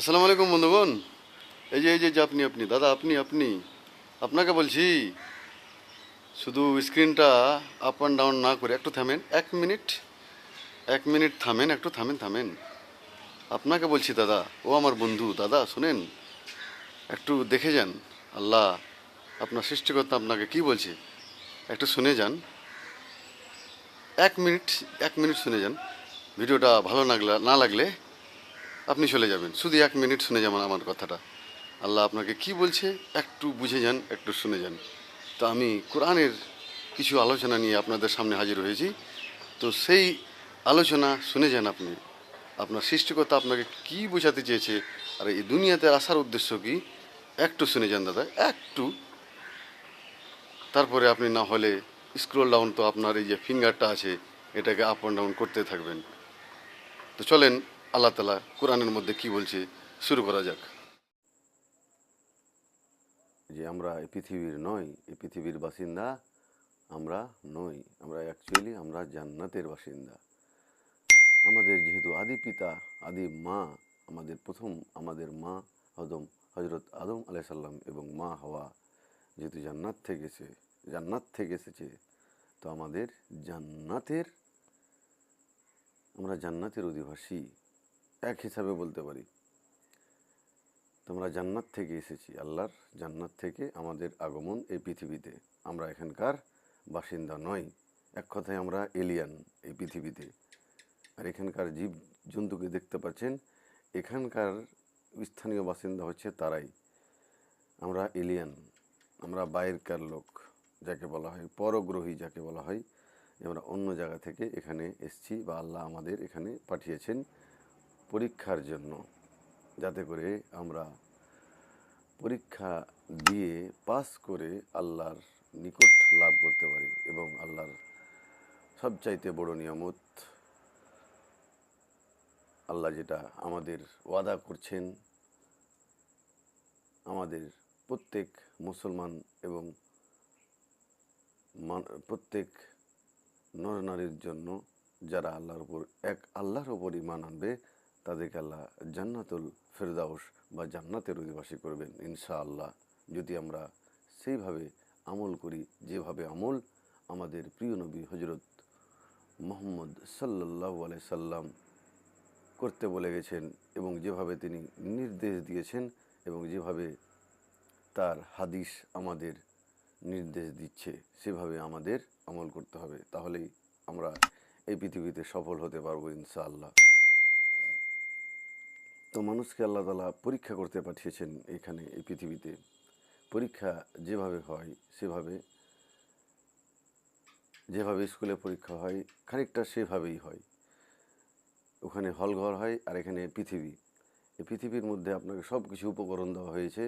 আসসালামু আলাইকুম বন্ধুগণ। এই যে এই যে আপনি আপনি, দাদা, আপনি আপনি, আপনাকে বলছি, শুধু স্ক্রিনটা আপ অ্যান্ড ডাউন না করে একটু থামেন, এক মিনিট এক মিনিট থামেন, একটু থামেন থামেন। আপনাকে বলছি দাদা, ও আমার বন্ধু, দাদা, শুনেন, একটু দেখে যান, আল্লাহ আপনার সৃষ্টিকর্তা আপনাকে কি বলছে, একটু শুনে যান। এক মিনিট এক মিনিট শুনে যান, ভিডিওটা ভালো লাগলে, না লাগলে আপনি চলে যাবেন। শুধু এক মিনিট শুনে যাবেন আমার কথাটা। আল্লাহ আপনাকে কি বলছে একটু বুঝে যান, একটু শুনে যান। তো আমি কোরআনের কিছু আলোচনা নিয়ে আপনাদের সামনে হাজির হয়েছি। তো সেই আলোচনা শুনে যান আপনি। আপনার সৃষ্টিকর্তা আপনাকে কি বোঝাতে চেয়েছে? আর এই দুনিয়াতে আসার উদ্দেশ্য কি? একটু শুনে যান দাদা, একটু। তারপরে আপনি না হলে স্ক্রোল ডাউন তো আপনার এই যে ফিঙ্গারটা আছে, এটাকে আপ অ্যান্ড ডাউন করতে থাকবেন। তো চলেন আল্লাহ তালা কোরআনের মধ্যে কি বলছে, শুরু করা যাক। যে আমরা এই পৃথিবীর নই, এই পৃথিবীর বাসিন্দা আমরা নই, আমরা অ্যাকচুয়ালি আমরা জান্নাতের বাসিন্দা। আমাদের যেহেতু আদি পিতা, আদি মা, আমাদের প্রথম, আমাদের মা হদম হজরত আদম আলাইসাল্লাম এবং মা হওয়া যেহেতু জান্নাত থেকে জান্নাত থেকে এসেছে, তো আমাদের জান্নাতের, আমরা জান্নাতের অধিবাসী। এক হিসাবে বলতে পারি। তোমরা জান্নাত থেকে এসেছি, আল্লাহর জান্নাত থেকে আমাদের আগমন এই পৃথিবীতে। আমরা এখানকার বাসিন্দা নই, এক কথায় আমরা এলিয়ান এই পৃথিবীতে। আর এখানকার জীব জন্তুকে দেখতে পাচ্ছেন, এখানকার স্থানীয় বাসিন্দা হচ্ছে তারাই। আমরা এলিয়ান আমরা বাইরকার লোক, যাকে বলা হয় পরগ্রহী, যাকে বলা হয়। আমরা অন্য জায়গা থেকে এখানে এসছি বা আল্লাহ আমাদের এখানে পাঠিয়েছেন। পরীক্ষার জন্য, যাতে করে আমরা পরীক্ষা দিয়ে পাস করে আল্লাহর নিকট লাভ করতে পারি এবং আল্লাহর সবচাইতে বড় নিয়ামত, আল্লাহ যেটা আমাদের ওয়াদা করছেন, আমাদের প্রত্যেক মুসলমান এবং প্রত্যেক নরনারীর জন্য যারা আল্লাহর উপর, এক আল্লাহর উপর ইমান আনবে তাদেরকে আল্লাহ জান্নাতুল ফেরদাউস বা জান্নাতের অধিবাসী করবেন ইনশাআল্লাহ। যদি আমরা সেইভাবে আমল করি, যেভাবে আমল আমাদের প্রিয় নবী হজরত মোহাম্মদ সাল্লাহ আলাই সাল্লাম করতে বলে গেছেন এবং যেভাবে তিনি নির্দেশ দিয়েছেন এবং যেভাবে তার হাদিস আমাদের নির্দেশ দিচ্ছে, সেভাবে আমাদের আমল করতে হবে। তাহলেই আমরা এই পৃথিবীতে সফল হতে পারব ইনশাআল্লাহ। তো মানুষকে আল্লাহ তালা পরীক্ষা করতে পাঠিয়েছেন এখানে, এই পৃথিবীতে। পরীক্ষা যেভাবে হয়, সেভাবে, যেভাবে স্কুলে পরীক্ষা হয়, খানিকটা সেভাবেই হয়। ওখানে হলঘর হয় আর এখানে পৃথিবী। এই পৃথিবীর মধ্যে আপনাকে সব কিছু উপকরণ দেওয়া হয়েছে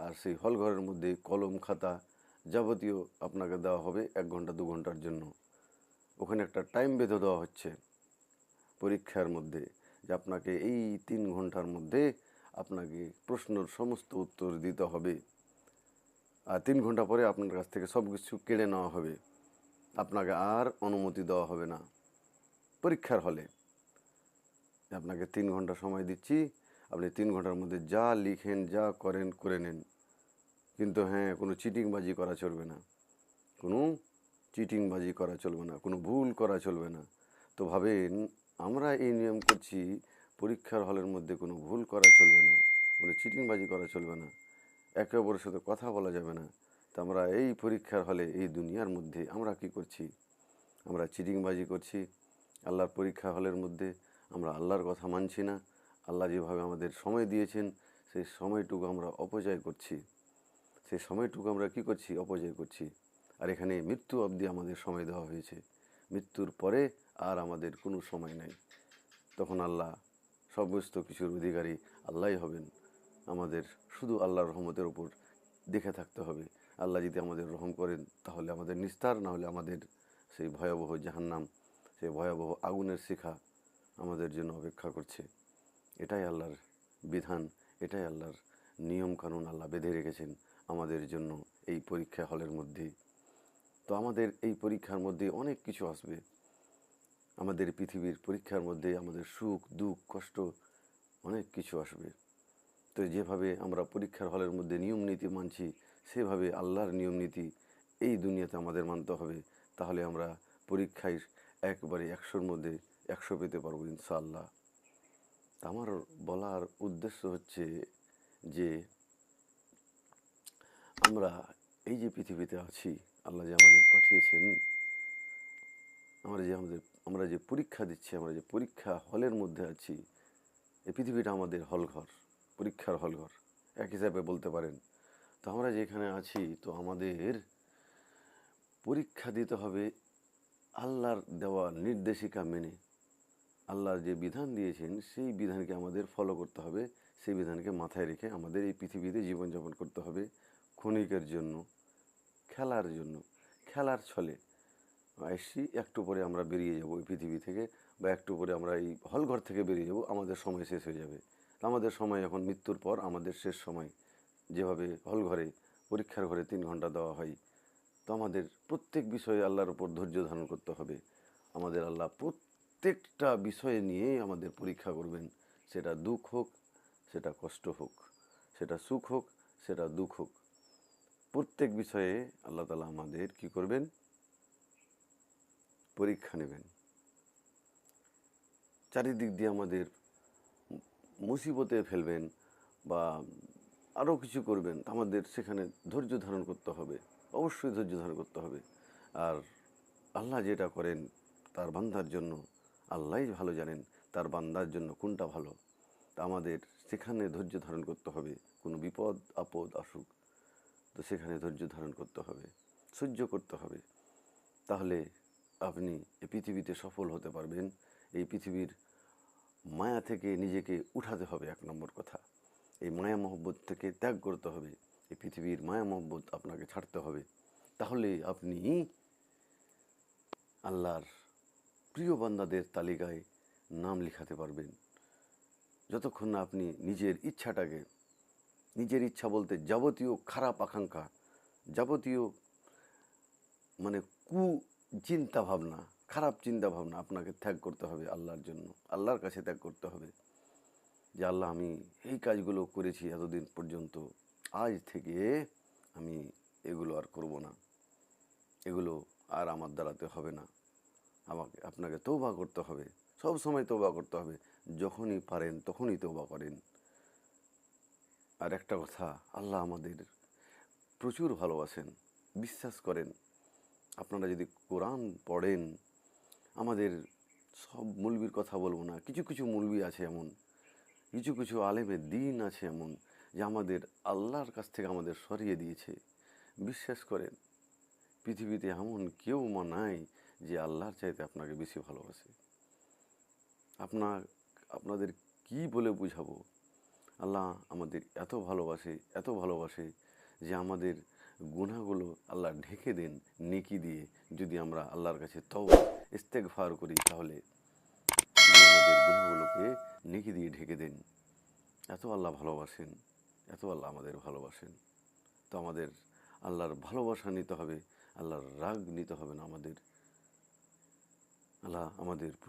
আর সেই হলঘরের মধ্যে কলম, খাতা যাবতীয় আপনাকে দেওয়া হবে এক ঘণ্টা, দু ঘণ্টার জন্য। ওখানে একটা টাইম বেঁধে দেওয়া হচ্ছে পরীক্ষার মধ্যে। যে আপনাকে এই তিন ঘণ্টার মধ্যে আপনাকে প্রশ্নের সমস্ত উত্তর দিতে হবে। আর তিন ঘণ্টা পরে আপনার কাছ থেকে সব কিছু কেড়ে নেওয়া হবে। আপনাকে আর অনুমতি দেওয়া হবে না। পরীক্ষার হলে। আপনাকে তিন ঘণ্টা সময় দিচ্ছি, আপনি তিন ঘণ্টার মধ্যে যা লিখেন, যা করেন, করে নেন। কিন্তু হ্যাঁ কোনো চিটিংবাজি করা চলবে না। কোনো চিটিংবাজি করা চলবে না, কোনো ভুল করা চলবে না। তো ভাবেন আমরা এই নিয়ম করছি, পরীক্ষার হলের মধ্যে কোনো ভুল করা চলবে না, কোনো চিটিংবাজি করা চলবে না, একে অপরের সাথে কথা বলা যাবে না। তো আমরা এই পরীক্ষার হলে এই দুনিয়ার মধ্যে আমরা কি করছি? আমরা চিটিংবাজি করছি, আল্লাহর পরীক্ষা হলের মধ্যে আমরা আল্লাহর কথা মানছি না, আল্লাহ যেভাবে আমাদের সময় দিয়েছেন, সেই সময়টুকু আমরা অপচয় করছি। সেই সময়টুকু আমরা কি করছি? অপচয় করছি। আর এখানে মৃত্যু অবধি আমাদের সময় দেওয়া হয়েছে। মৃত্যুর পরে আর আমাদের কোনো সময় নাই। তখন আল্লাহ সমস্ত কিছুর অধিকারী আল্লাহই হবেন। আমাদের শুধু আল্লাহর রহমতের ওপর দেখে থাকতে হবে। আল্লাহ যদি আমাদের রহম করেন, তাহলে আমাদের নিস্তার, না হলে আমাদের সেই ভয়াবহ জাহান্নাম, সেই ভয়াবহ আগুনের শিখা আমাদের জন্য অপেক্ষা করছে। এটাই আল্লাহর বিধান, এটাই আল্লাহর নিয়ম কানুন আল্লাহ বেঁধে রেখেছেন আমাদের জন্য এই পরীক্ষা হলের মধ্যে তো আমাদের এই পরীক্ষার মধ্যে অনেক কিছু আসবে। আমাদের পৃথিবীর পরীক্ষার মধ্যে আমাদের সুখ, দুঃখ, কষ্ট অনেক কিছু আসবে। তো যেভাবে আমরা পরীক্ষার হলের মধ্যে নিয়ম নীতি মানছি, সেভাবে আল্লাহর নিয়ম নীতি এই দুনিয়াতে আমাদের মানতে হবে। তাহলে আমরা পরীক্ষায় একবারে একশোর মধ্যে একশো পেতে পারব ইনশাআল্লাহ। তা আমার বলার উদ্দেশ্য হচ্ছে যে আমরা এই যে পৃথিবীতে আছি, আল্লাহ যে আমাদের পাঠিয়েছেন আমরা যে আমাদের আমরা যে পরীক্ষা দিচ্ছি, আমরা যে পরীক্ষা হলের মধ্যে আছি, এই পৃথিবীটা আমাদের হলঘর, পরীক্ষার হলঘর। এক হিসাবে বলতে পারেন। তো আমরা যেখানে আছি, তো আমাদের পরীক্ষা দিতে হবে আল্লাহর দেওয়া নির্দেশিকা মেনে। আল্লাহর যে বিধান দিয়েছেন, সেই বিধানকে আমাদের ফলো করতে হবে। সেই বিধানকে মাথায় রেখে আমাদের এই পৃথিবীতে জীবনযাপন করতে হবে। ক্ষণিকের জন্য, খেলার জন্য, খেলার ছলে। আসছি একটু পরে আমরা বেরিয়ে যাব এই পৃথিবী থেকে বা একটু পরে আমরা এই হলঘর থেকে বেরিয়ে যাব, আমাদের সময় শেষ হয়ে যাবে। আমাদের সময় এখন মৃত্যুর পর, আমাদের শেষ সময়। যেভাবে হলঘরে, পরীক্ষার ঘরে তিন ঘণ্টা দেওয়া হয়, তো আমাদের প্রত্যেক বিষয়ে আল্লাহর উপর ধৈর্য ধারণ করতে হবে। আমাদের আল্লাহ প্রত্যেকটা বিষয়ে নিয়ে আমাদের পরীক্ষা করবেন। সেটা দুঃখ হোক, সেটা কষ্ট হোক, সেটা সুখ হোক, সেটা দুঃখ হোক। প্রত্যেক বিষয়ে আল্লাহ তালা আমাদের কি করবেন? পরীক্ষা নেবেন। চারিদিক দিয়ে আমাদের মুসিবতে ফেলবেন বা আরও কিছু করবেন, আমাদের সেখানে ধৈর্য ধারণ করতে হবে, অবশ্যই ধৈর্য ধারণ করতে হবে। আর আল্লাহ যেটা করেন তার বান্দার জন্য আল্লাহই ভালো জানেন, তার বান্দার জন্য কোনটা ভালো। তা আমাদের সেখানে ধৈর্য ধারণ করতে হবে, কোনো বিপদ, আপদ আসুক, তো সেখানে ধৈর্য ধারণ করতে হবে, সহ্য করতে হবে। তাহলে আপনি এই পৃথিবীতে সফল হতে পারবেন। এই পৃথিবীর মায়া থেকে নিজেকে উঠাতে হবে এক নম্বর কথা। এই মায়া মহব্বত থেকে ত্যাগ করতে হবে। এই পৃথিবীর মায়া মহব্বত আপনাকে ছাড়তে হবে। তাহলে আপনি আল্লাহর প্রিয় বান্দাদের তালিকায় নাম লিখাতে পারবেন। যতক্ষণ না আপনি নিজের ইচ্ছাটাকে, নিজের ইচ্ছা বলতে যাবতীয় খারাপ আকাঙ্ক্ষা, যাবতীয় মানে কু চিন্তা ভাবনা খারাপ চিন্তা ভাবনা আপনাকে ত্যাগ করতে হবে আল্লাহর জন্য। আল্লাহর কাছে ত্যাগ করতে হবে যে, আল্লাহ, আমি এই কাজগুলো করেছি এতদিন পর্যন্ত। আজ থেকে আমি এগুলো আর করব না। এগুলো আর আমার দ্বারাতে হবে না। আমাকে, আপনাকে তৌবা করতে হবে। সব সময় তৌবা করতে হবে। যখনই পারেন, তখনই তৌবা করেন। আর একটা কথা, আল্লাহ আমাদের প্রচুর ভালোবাসেন। বিশ্বাস করেন। আপনারা যদি কোরআন পড়েন, আমাদের সব মুলবির কথা বলব না। কিছু কিছু মুলবি আছে এমন, কিছু কিছু আলেমের দিন আছে এমন, যে আমাদের আল্লাহর কাছ থেকে আমাদের সরিয়ে দিয়েছে। বিশ্বাস করেন, পৃথিবীতে এমন কেউ মা নাই যে আল্লাহর চাইতে আপনাকে বেশি ভালোবাসে। আপনার, আপনাদের কি বলে বুঝাবো? আল্লাহ আমাদের এত ভালোবাসে এত ভালোবাসে যে আমাদের গুনাহগুলো আল্লাহ ঢেকে দেন, নেকি দিয়ে যদি আমরা আল্লাহর কাছে তও ইস্তেগফার করি তাহলে আমাদের নেকি দিয়ে ঢেকে দেন। এত আল্লাহ ভালোবাসেন, এত আল্লাহ আমাদের ভালোবাসেন। তো আমাদের আল্লাহর ভালোবাসা নিতে হবে, আল্লাহর রাগ নিতে হবে না আমাদের। আল্লাহ আমাদের